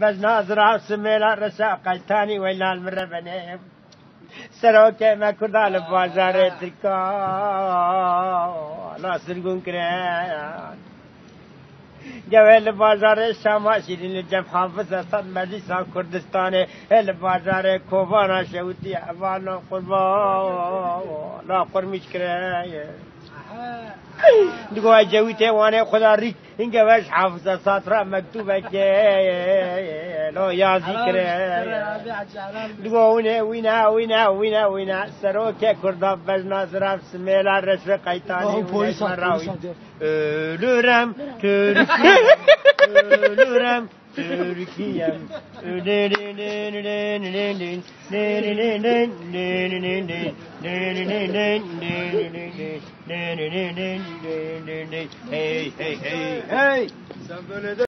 بس ناظر سميلا رسا قيتاني ويلا المربني سروك ما كردا لبازار تركا. ناصر قون كريان. جوال بازار شام شیرین الجم حافظ صد مجلس کردستان ال بازار کوبانا شوتی اوانا قربان لا قرمش کرای دقوا جويته وأنا خدا ريك. انك باش حافظ ساطرة مكتوبة كي. لو يا ذكر دقوا وينا وينا وينا وينا وينا سروكي كردا بجنا زراف سميلا رشوة قيتاني polis at, مراوي polis at. Ölürüm Türkiye Ölürüm Türkiye'm Hey hey hey hey Sen böyle de